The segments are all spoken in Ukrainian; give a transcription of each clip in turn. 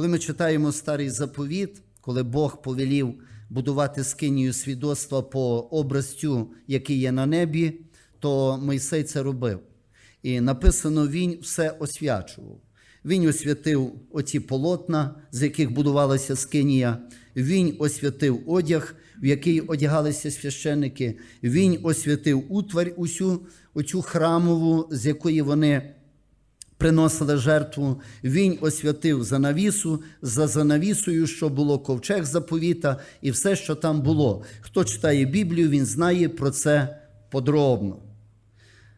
Коли ми читаємо старий заповіт, коли Бог повелів будувати скинію свідоцтва по образцю, який є на небі, то Мойсей це робив. І написано, він все освячував. Він освятив оці полотна, з яких будувалася скинія. Він освятив одяг, в який одягалися священники. Він освятив утварь усю, оцю храмову, з якої вони приносили жертву. Він освятив занавісу, за занавісою, що було ковчег заповіта, і все, що там було. Хто читає Біблію, він знає про це подробно.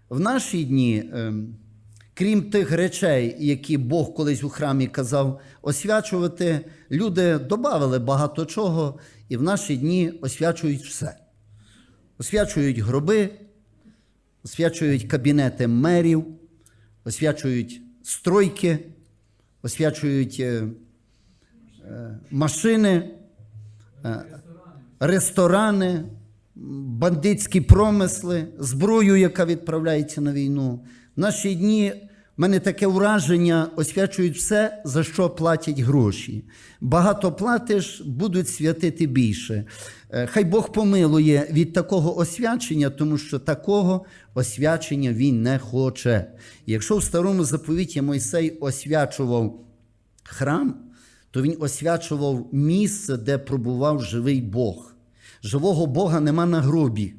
В наші дні, ем, крім тих речей, які Бог колись у храмі казав освячувати, люди додали багато чого, і в наші дні освячують все. Освячують гроби, освячують кабінети мерів, освячують стройки, освячують е, е, машини, е, ресторани, бандитські промисли, зброю, яка відправляється на війну. В наші дні мене таке враження освячують все, за що платять гроші. Багато платиш, будуть святити більше. Е, Хай Бог помилує від такого освячення, тому що такого освячення він не хоче. Якщо в старому заповіті Мойсей освячував храм, то він освячував місце, де пробував живий Бог. Живого Бога нема на гробі.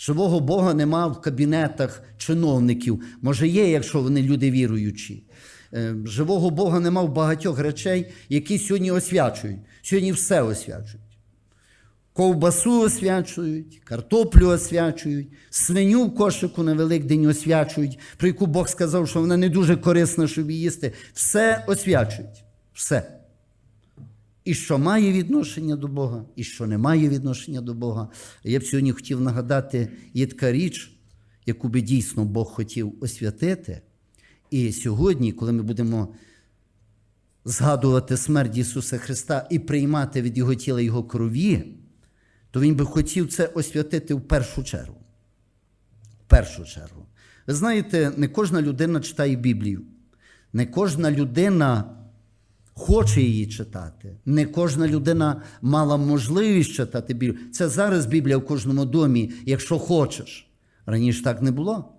Живого Бога нема в кабінетах чиновників. Може, є, якщо вони люди віруючі. Е, Живого Бога нема в багатьох речей, які сьогодні освячують. Сьогодні все освячують. Ковбасу освячують, картоплю освячують, свиню в кошику на Великдень освячують, про яку Бог сказав, що вона не дуже корисна, щоб її їсти. Все освячують. Все. І що має відношення до Бога, і що не має відношення до Бога. Я б сьогодні хотів нагадати, є така річ, яку би дійсно Бог хотів освятити. І сьогодні, коли ми будемо згадувати смерть Ісуса Христа і приймати від Його тіла Його крові, то Він би хотів це освятити в першу чергу. В першу чергу. Ви знаєте, не кожна людина читає Біблію, не кожна людина хоче її читати. Не кожна людина мала можливість читати Біблію. Це зараз Біблія в кожному домі, якщо хочеш. Раніше так не було.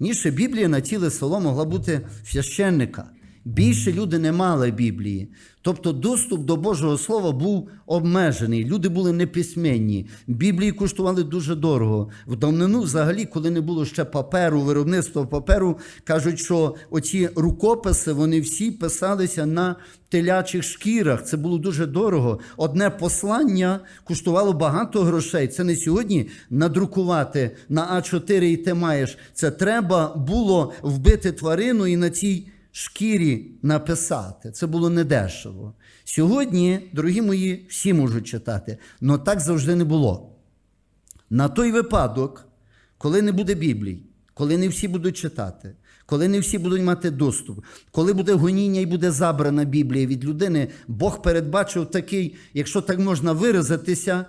Раніше Біблія на тіле село могла бути священника. Більше люди не мали Біблії. Тобто доступ до Божого Слова був обмежений. Люди були неписьменні. Біблії коштували дуже дорого. В давнину, взагалі, коли не було ще паперу, виробництва паперу, кажуть, що оці рукописи вони всі писалися на телячих шкірах. Це було дуже дорого. Одне послання коштувало багато грошей. Це не сьогодні надрукувати на А4 і ти маєш. Це треба було вбити тварину і на цій шкірі написати. Це було недешево. Сьогодні, дорогі мої, всі можуть читати, але так завжди не було. На той випадок, коли не буде Біблії, коли не всі будуть читати, коли не всі будуть мати доступ, коли буде гоніння і буде забрана Біблія від людини, Бог передбачив такий, якщо так можна виразитися,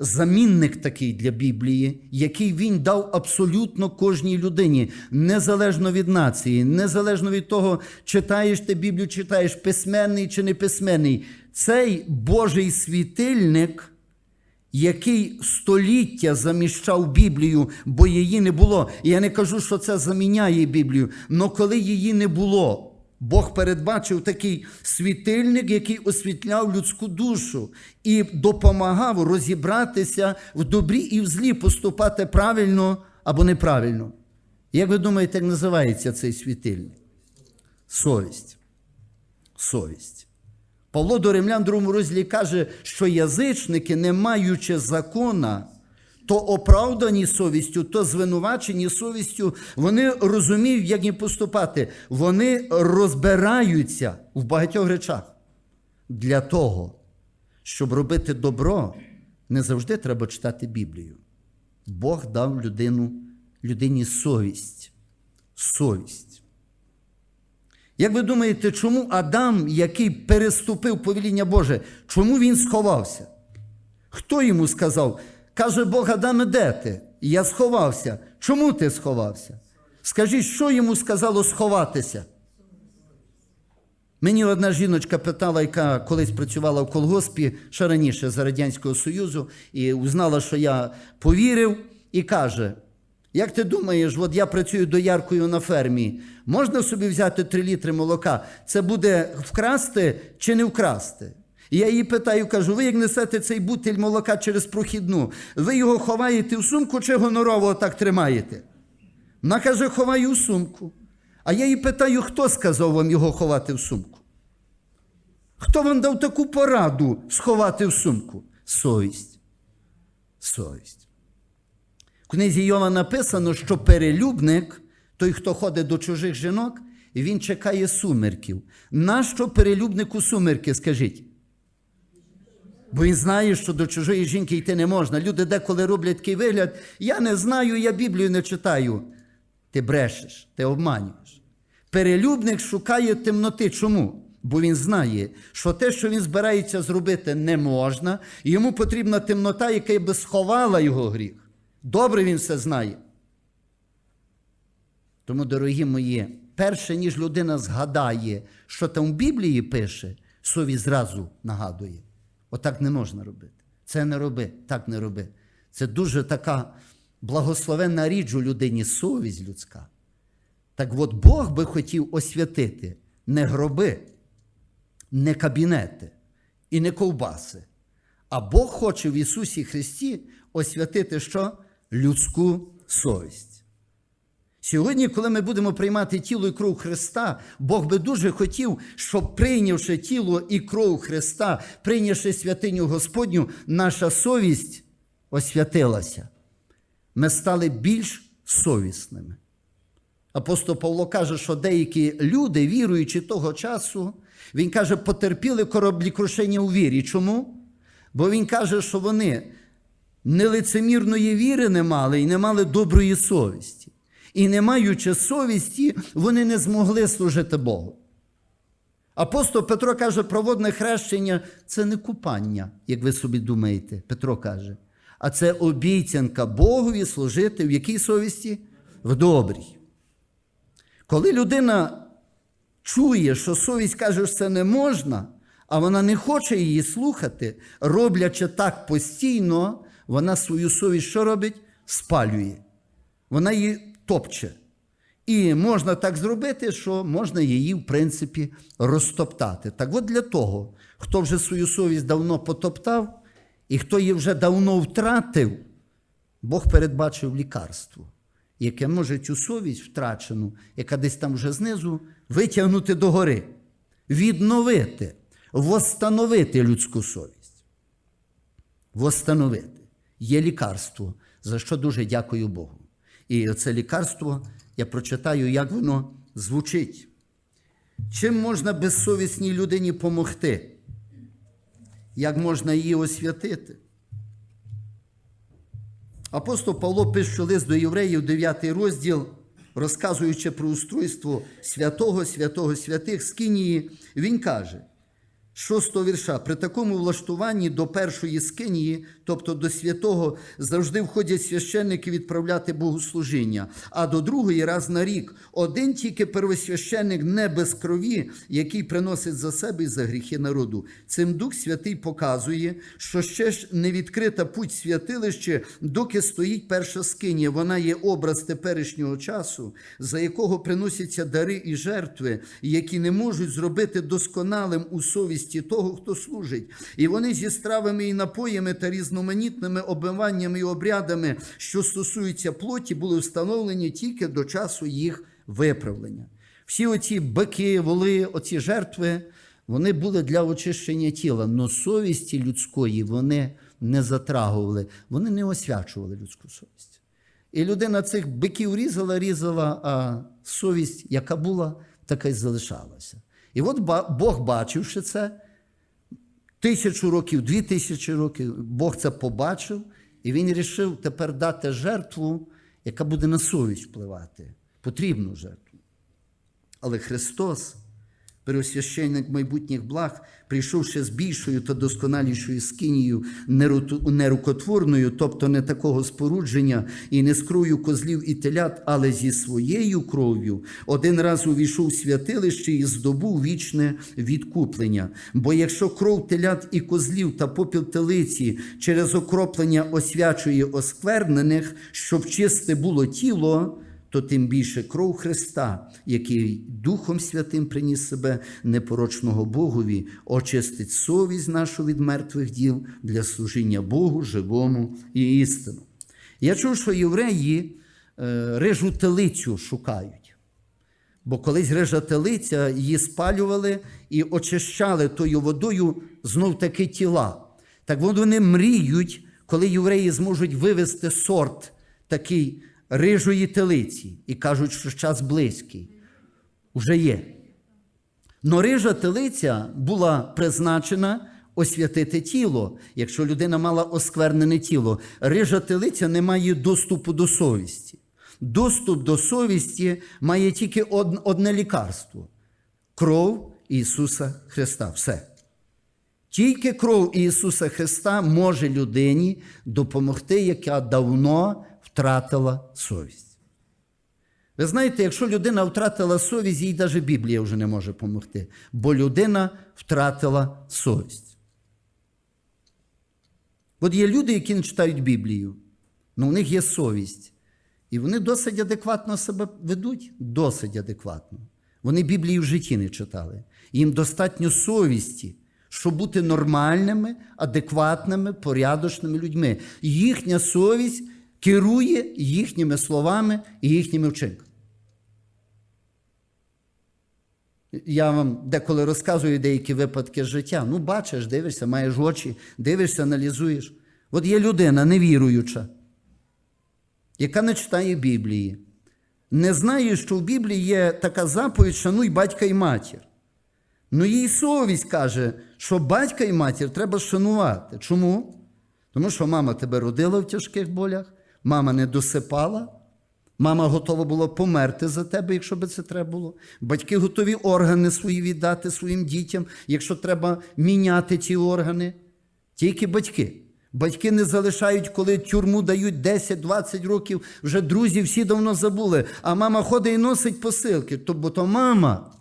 замінник такий для Біблії, який він дав абсолютно кожній людині, незалежно від нації, незалежно від того, читаєш ти Біблію, читаєш письменний чи не письменний. Цей Божий світильник, який століття заміщав Біблію, бо її не було. Я не кажу, що це заміняє Біблію, але коли її не було. Бог передбачив такий світильник, який освітляв людську душу і допомагав розібратися в добрі і в злі, поступати правильно або неправильно. Як ви думаєте, як називається цей світильник? Совість. Совість. Павло до римлян другому розділі каже, що язичники, не маючи закона, то оправдані совістю, то звинувачені совістю, вони розуміють, як їм поступати. Вони розбираються в багатьох речах. Для того, щоб робити добро, не завжди треба читати Біблію. Бог дав людину, людині совість. Совість. Як ви думаєте, чому Адам, який переступив повеління Боже, чому він сховався? Хто йому сказав? Каже Бог, Адаме, де ти? Я сховався. Чому ти сховався? Скажіть, що йому сказало сховатися? Мені одна жіночка питала, яка колись працювала в колгоспі, ще раніше за Радянського Союзу, і узнала, що я повірив, і каже: Як ти думаєш, от я працюю дояркою на фермі, можна собі взяти 3 літри молока? Це буде вкрасти чи не вкрасти? Я її питаю, кажу, ви як несете цей бутиль молока через прохідну, ви його ховаєте в сумку чи гонорово так тримаєте? Вона каже, ховаю в сумку. А я її питаю, хто сказав вам його ховати в сумку? Хто вам дав таку пораду сховати в сумку? Совість. Совість. В книзі Йова написано, що перелюбник, той, хто ходить до чужих жінок, він чекає сумерків. Нащо перелюбнику сумерки, скажіть? Бо він знає, що до чужої жінки йти не можна. Люди деколи роблять такий вигляд: я не знаю, я Біблію не читаю. Ти брешеш, ти обманюєш. Перелюбник шукає темноти. Чому? Бо він знає, що те, що він збирається зробити, не можна, і йому потрібна темнота, яка би сховала його гріх. Добре він все знає. Тому, дорогі мої, перше, ніж людина згадає, що там в Біблії пише, совість зразу нагадує. Отак не можна робити. Це не роби, так не роби. Це дуже така благословенна річ у людині, совість людська. Так от Бог би хотів освятити не гроби, не кабінети і не ковбаси. А Бог хоче в Ісусі Христі освятити що? Людську совість. Сьогодні, коли ми будемо приймати тіло і кров Христа, Бог би дуже хотів, щоб прийнявши тіло і кров Христа, прийнявши святиню Господню, наша совість освятилася. Ми стали більш совісними. Апостол Павло каже, що деякі люди, віруючи того часу, він каже, потерпіли кораблекрушення у вірі. Чому? Бо він каже, що вони нелицемірної віри не мали і не мали доброї совісті. І не маючи совісті, вони не змогли служити Богу. Апостол Петро каже, проводне хрещення це не купання, як ви собі думаєте, Петро каже. А це обіцянка Богові служити в якій совісті? В добрій. Коли людина чує, що совість каже, що це не можна, а вона не хоче її слухати, роблячи так постійно, вона свою совість що робить? Спалює. Вона її топче. І можна так зробити, що можна її, в принципі, розтоптати. Так от для того, хто вже свою совість давно потоптав, і хто її вже давно втратив, Бог передбачив лікарство, яке може цю совість втрачену, яка десь там вже знизу, витягнути догори, відновити, восстановити людську совість. Восстановити. Є лікарство, за що дуже дякую Богу. І це лікарство я прочитаю, як воно звучить. Чим можна безсовісній людині помогти? Як можна її освятити? Апостол Павло пише лист до євреїв, 9 розділ, розказуючи про устройство святого, святого святих Скинії, він каже, 6 вірша, при такому влаштуванні до першої скинії, тобто до святого, завжди входять священники відправляти богослужіння, а до другої раз на рік один тільки первосвященник не без крові, який приносить за себе і за гріхи народу. Цим Дух Святий показує, що ще ж не відкрита путь святилище, доки стоїть перша скинія. Вона є образ теперішнього часу, за якого приносяться дари і жертви, які не можуть зробити досконалим у совісті того, хто служить. І вони зі стравами і напоями та різноманітними обмиваннями і обрядами, що стосуються плоті, були встановлені тільки до часу їх виправлення. Всі оці бики, воли, оці жертви, вони були для очищення тіла, але совісті людської вони не затрагували, вони не освячували людську совість. І людина цих биків різала, різала, а совість, яка була, така й залишалася. І от Бог, бачивши це, тисячу років, дві тисячі років, Бог це побачив, і він вирішив тепер дати жертву, яка буде на совість впливати, потрібну жертву. Але Христос Пересвященник майбутніх благ, прийшовши з більшою та досконалішою скинією нерукотворною, тобто не такого спорудження, і не з кров'ю козлів і телят, але зі своєю кров'ю, один раз увійшов в святилище і здобув вічне відкуплення. Бо якщо кров телят і козлів та попіл телиці через окроплення освячує осквернених, щоб чисте було тіло, то тим більше кров Христа, який Духом Святим приніс себе непорочного Богові, очистить совість нашу від мертвих діл для служіння Богу, живому і істину. Я чув, що євреї е, рижу телицю шукають. Бо колись рижа телиця її спалювали і очищали тою водою знов таки тіла. Так вони мріють, коли євреї зможуть вивести сорт такий рижої телиці і кажуть, що час близький. Уже є. Но рижа телиця була призначена освятити тіло. Якщо людина мала осквернене тіло, рижа телиця не має доступу до совісті. Доступ до совісті має тільки одне лікарство кров Ісуса Христа. Все. Тільки кров Ісуса Христа може людині допомогти, яка давно втратила совість. Ви знаєте, якщо людина втратила совість, їй навіть Біблія вже не може допомогти, бо людина втратила совість. От є люди, які не читають Біблію, але у них є совість. І вони досить адекватно себе ведуть, досить адекватно. Вони Біблії в житті не читали. Їм достатньо совісті, щоб бути нормальними, адекватними, порядочними людьми. Їхня совість керує їхніми словами і їхніми вчинками. Я вам деколи розказую деякі випадки життя. Ну, бачиш, дивишся, маєш очі, дивишся, аналізуєш. От є людина невіруюча, яка не читає Біблії, не знає, що в Біблії є така заповідь шануй батька і матір. Ну, їй совість каже, що батька і матір треба шанувати. Чому? Тому що мама тебе родила в тяжких болях, мама не досипала, мама готова була померти за тебе, якщо би це треба було. Батьки готові органи свої віддати своїм дітям, якщо треба міняти ці органи. Тільки батьки. Батьки не залишають, коли тюрму дають 10-20 років, вже друзі всі давно забули, а мама ходить і носить посилки, то, бо то мама.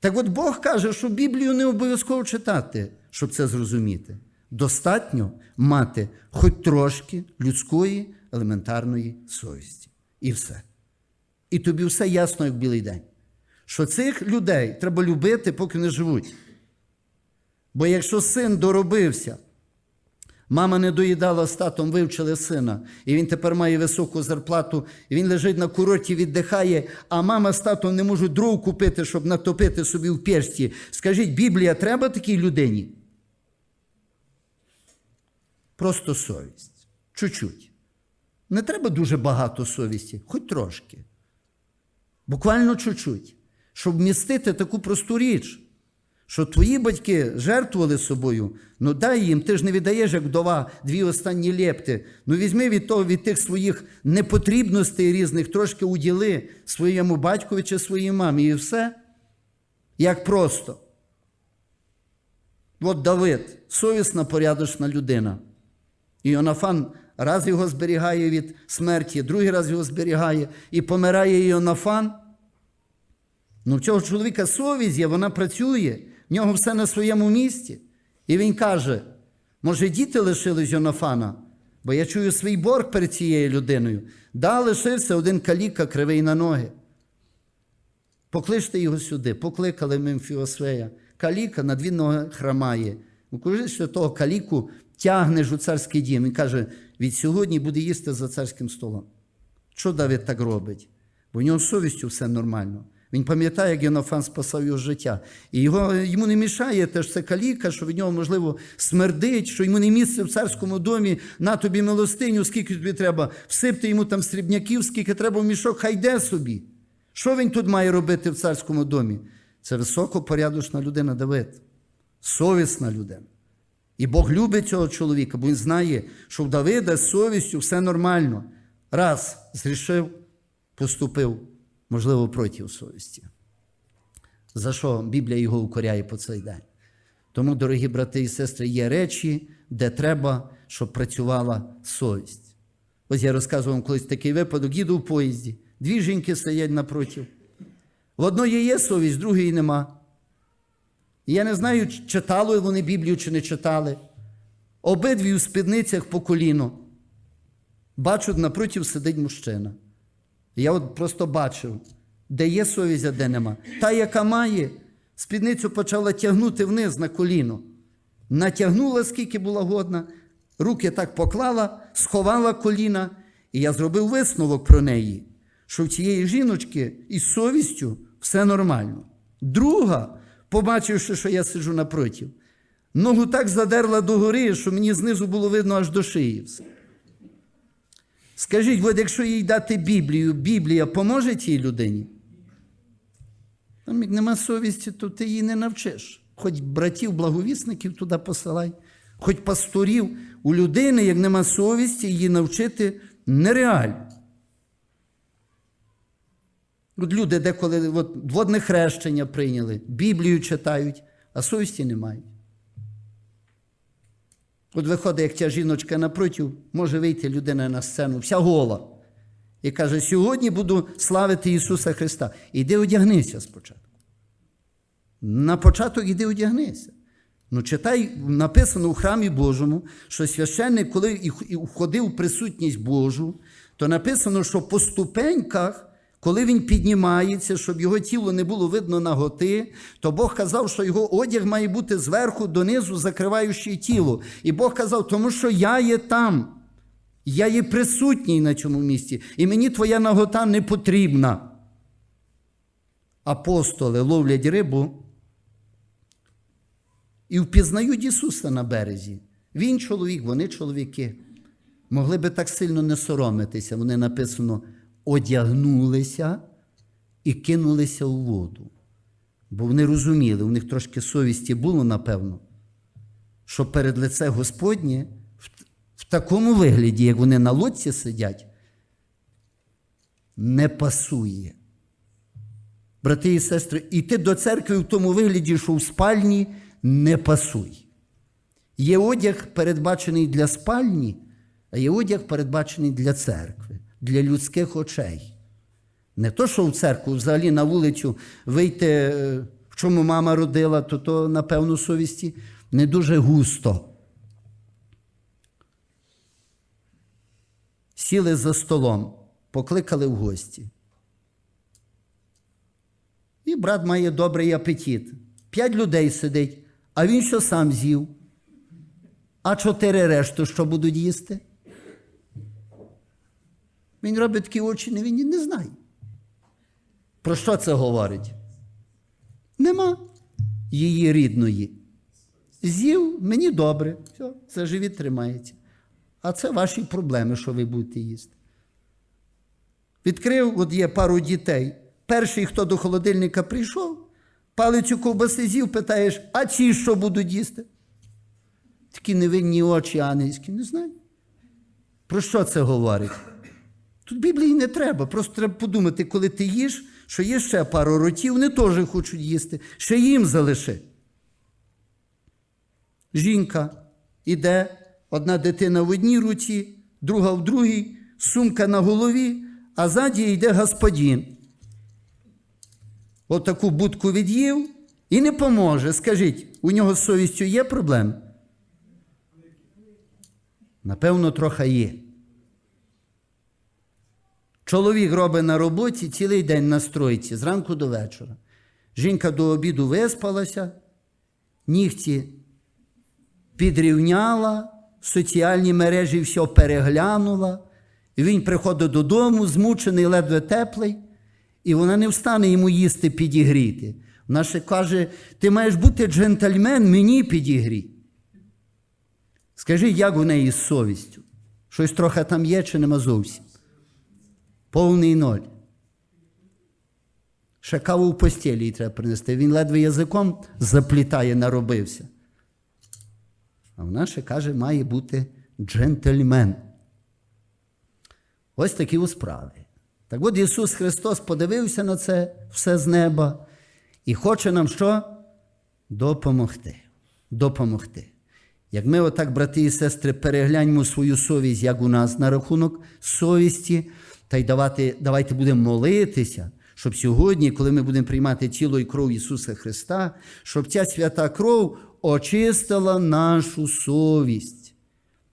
Так от Бог каже, що Біблію не обов'язково читати, щоб це зрозуміти. Достатньо мати хоч трошки людської елементарної совісті. І все. І тобі все ясно, як білий день. Що цих людей треба любити, поки не живуть. Бо якщо син доробився, Мама не доїдала з татом, вивчили сина, і він тепер має високу зарплату, і він лежить на курорті, віддихає, а мама з татом не можуть дров купити, щоб натопити собі в печці. Скажіть, Біблія треба такій людині? Просто совість. Чуть-чуть. Не треба дуже багато совісті, хоч трошки. Буквально чуть-чуть. Щоб вмістити таку просту річ що твої батьки жертвували собою, ну дай їм, ти ж не віддаєш, як вдова, дві останні лепти. Ну візьми від того, від тих своїх непотрібностей різних, трошки уділи своєму батькові чи своїй мамі, і все. Як просто. От Давид, совісна, порядочна людина. І Йонафан раз його зберігає від смерті, другий раз його зберігає, і помирає Йонафан. Ну, в цього чоловіка совість є, вона працює, в нього все на своєму місці. І він каже: може, діти лишились Йонафана, бо я чую свій борг перед цією людиною. Да, лишився один каліка кривий на ноги. Покличте його сюди, покликали Мемфіосвея. Каліка на дві ноги храмає. Ну, коли що того каліку тягнеш у царський дім. Він каже: від сьогодні буде їсти за царським столом. Що Давид так робить? Бо в нього з совістю все нормально. Він пам'ятає, як Єнофан спасав його життя. І його, йому не мішає теж це каліка, що від нього, можливо, смердить, що йому не місце в царському домі, на тобі милостиню, скільки тобі треба, всипти йому там срібняків, скільки треба в мішок, хай йде собі. Що він тут має робити в царському домі? Це високопорядочна людина Давид, совісна людина. І Бог любить цього чоловіка, бо він знає, що в Давида з совістю все нормально. Раз зрішив, поступив, можливо, проти совісті. за що Біблія його укоряє по цей день. Тому, дорогі брати і сестри, є речі, де треба, щоб працювала совість. Ось я розказував вам колись такий випадок, їду в поїзді, дві жінки сидять напротив. В одної є совість, в другої нема. І я не знаю, читали вони Біблію чи не читали. Обидві у спідницях по коліно. Бачу, напротив сидить мужчина. Я от просто бачив, де є совість, а де нема. Та, яка має, спідницю почала тягнути вниз на коліно. Натягнула, скільки була годна, руки так поклала, сховала коліна, і я зробив висновок про неї, що в цієї жіночки із совістю все нормально. Друга, побачивши, що я сиджу напротив, ногу так задерла догори, що мені знизу було видно аж до шиї. все. Скажіть, от якщо їй дати Біблію, Біблія поможе тій людині? Там як нема совісті, то ти її не навчиш. Хоч братів, благовісників туди посилай, хоч пасторів. У людини, як нема совісті, її навчити нереально. Люди деколи от, водне хрещення прийняли, Біблію читають, а совісті не мають. От виходить, як ця жіночка напротив, може вийти людина на сцену, вся гола. І каже: сьогодні буду славити Ісуса Христа. Іди одягнися спочатку. На початок іди одягнися. Ну, читай, написано у храмі Божому, що священник, коли входив у присутність Божу, то написано, що по ступеньках, коли він піднімається, щоб його тіло не було видно наготи, то Бог казав, що його одяг має бути зверху донизу, закриваючи тіло. І Бог казав, тому що я є там. Я є присутній на цьому місці, і мені твоя нагота не потрібна. Апостоли ловлять рибу і впізнають Ісуса на березі. Він чоловік, вони чоловіки. Могли би так сильно не соромитися. Вони написано, одягнулися і кинулися у воду. Бо вони розуміли, у них трошки совісті було, напевно, що перед лице Господнє в, такому вигляді, як вони на лодці сидять, не пасує. Брати і сестри, іти до церкви в тому вигляді, що в спальні не пасуй. Є одяг, передбачений для спальні, а є одяг, передбачений для церкви, для людських очей. Не то, що в церкву, взагалі на вулицю вийти, е, в чому мама родила, то то, напевно, совісті не дуже густо. Сіли за столом, покликали в гості. І брат має добрий апетит. П'ять людей сидить, а він що сам з'їв. А чотири решту що будуть їсти? Він робить такі очі, він і не знає. Про що це говорить? Нема її рідної. З'їв, мені добре, все, це живіт тримається. А це ваші проблеми, що ви будете їсти. Відкрив, от є пару дітей. Перший, хто до холодильника прийшов, палицю ковбаси з'їв, питаєш, а ці що будуть їсти? Такі невинні очі ангельські, не знаю. Про що це говорить? Тут Біблії не треба, просто треба подумати, коли ти їш, що є ще пару ротів, вони теж хочуть їсти, ще їм залиши. Жінка іде, одна дитина в одній руці, друга в другій, сумка на голові, а ззаді йде господин. Отаку будку від'їв і не поможе. Скажіть, у нього з совістю є проблем? Напевно, трохи є. Чоловік робить на роботі цілий день на стройці, зранку до вечора. Жінка до обіду виспалася, нігті підрівняла, соціальні мережі все переглянула. І він приходить додому, змучений, ледве теплий, і вона не встане йому їсти підігріти. Вона ще каже: ти маєш бути джентльмен, мені підігрій. Скажи, як у неї з совістю? Щось трохи там є чи нема зовсім? Повний ноль. Ще каву в постілі їй треба принести. Він ледве язиком заплітає, наробився. А вона ще каже, має бути джентльмен. Ось такі у справи. Так от Ісус Христос подивився на це все з неба І хоче нам що? Допомогти. Допомогти. Як ми отак, брати і сестри, перегляньмо свою совість, як у нас на рахунок совісті, та й давати, давайте будемо молитися, щоб сьогодні, коли ми будемо приймати тіло і кров Ісуса Христа, щоб ця свята кров очистила нашу совість.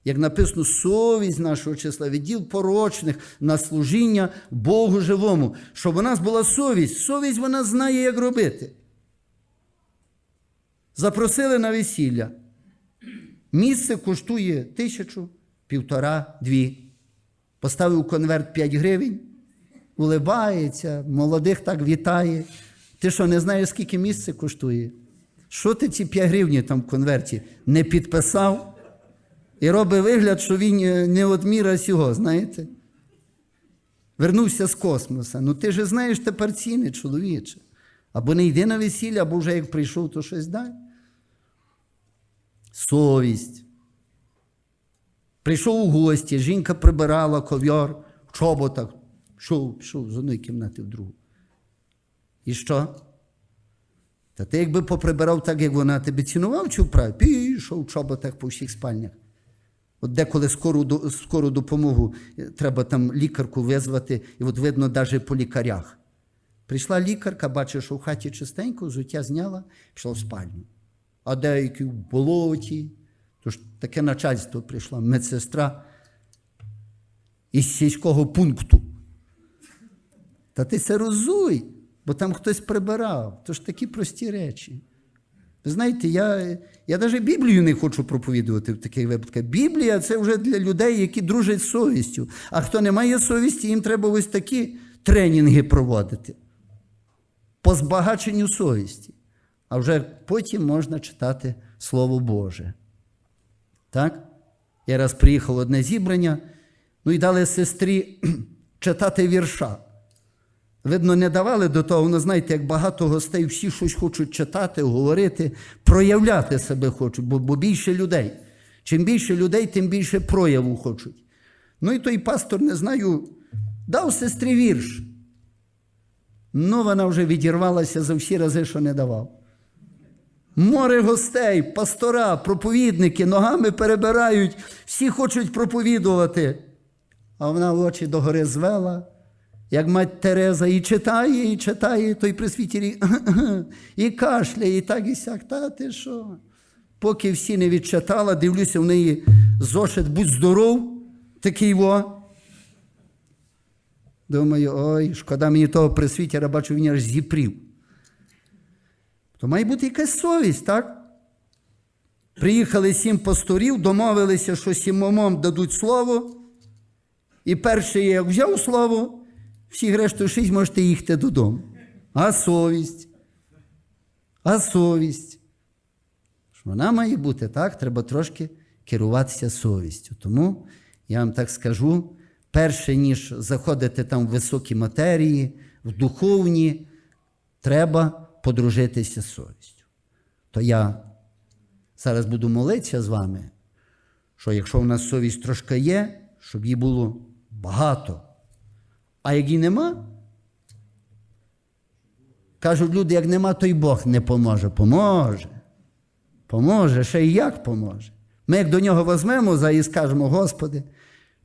Як написано, совість нашого числа, відділ порочних на служіння Богу живому, щоб у нас була совість. Совість вона знає, як робити. Запросили на весілля. Місце коштує тисячу, півтора, дві. Поставив конверт 5 гривень, улибається, молодих так вітає. Ти що, не знаєш, скільки місце коштує? Що ти ці 5 гривні там в конверті не підписав? І робить вигляд, що він е, не от міра сього, знаєте? Вернувся з космоса. Ну ти ж знаєш тепер ціни, чоловіче. Або не йди на весілля, або вже як прийшов, то щось дай. Совість. Прийшов у гості, жінка прибирала ковьор в чоботах. Пішов, пішов з одної кімнати в другу. І що? Та ти якби поприбирав так, як вона тебе цінував чи вправ, пішов в чоботах по всіх спальнях. От деколи скору, скору допомогу е, треба там лікарку визвати, і от видно навіть по лікарях. Прийшла лікарка, бачить, що в хаті чистенько, взуття зняла, пішла в спальню. А деякі в болоті. Тож таке начальство прийшла, медсестра із сільського пункту. Та ти це розуй, бо там хтось прибирав. То ж такі прості речі. Ви знаєте, я, я навіть Біблію не хочу проповідувати в таких випадках. Біблія це вже для людей, які дружать з совістю. А хто не має совісті, їм треба ось такі тренінги проводити. По збагаченню совісті. А вже потім можна читати Слово Боже. Так? Я раз приїхав одне зібрання, ну і дали сестрі читати вірша. Видно, не давали до того, ну знаєте, як багато гостей, всі щось хочуть читати, говорити, проявляти себе хочуть, бо, бо більше людей. Чим більше людей, тим більше прояву хочуть. Ну і той пастор, не знаю, дав сестрі вірш. Ну, вона вже відірвалася за всі рази, що не давав. Море гостей, пастора, проповідники ногами перебирають, всі хочуть проповідувати. А вона очі догори звела, як мать Тереза, і читає, і читає той присвітірі, і кашляє, і так і сяк. Та ти що? Поки всі не відчитала, дивлюся в неї зошит, будь здоров, такий во. Думаю, ой, шкода мені того присвітера, бачу, він аж зіпрів. То має бути якась совість, так? Приїхали сім пасторів, домовилися, що сімомом дадуть слово. І перший, як взяв слово, всі решту шість можете їхати додому. А совість. А совість. Вона має бути так, треба трошки керуватися совістю. Тому я вам так скажу: перше, ніж заходити там в високі матерії, в духовні, треба подружитися з совістю. То я зараз буду молитися з вами, що якщо в нас совість трошки є, щоб її було багато. А як її нема, кажуть люди, як нема, то й Бог не поможе. Поможе. Поможе, ще й як поможе. Ми як до нього візьмемо і скажемо, Господи,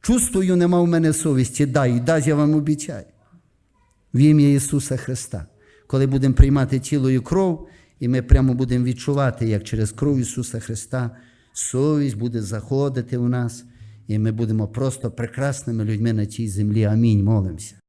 чувствую, нема в мене совісті, дай, дай, я вам обіцяю. В ім'я Ісуса Христа. Коли будемо приймати тіло і кров, і ми прямо будемо відчувати, як через кров Ісуса Христа совість буде заходити у нас, і ми будемо просто прекрасними людьми на цій землі. Амінь. Молимося.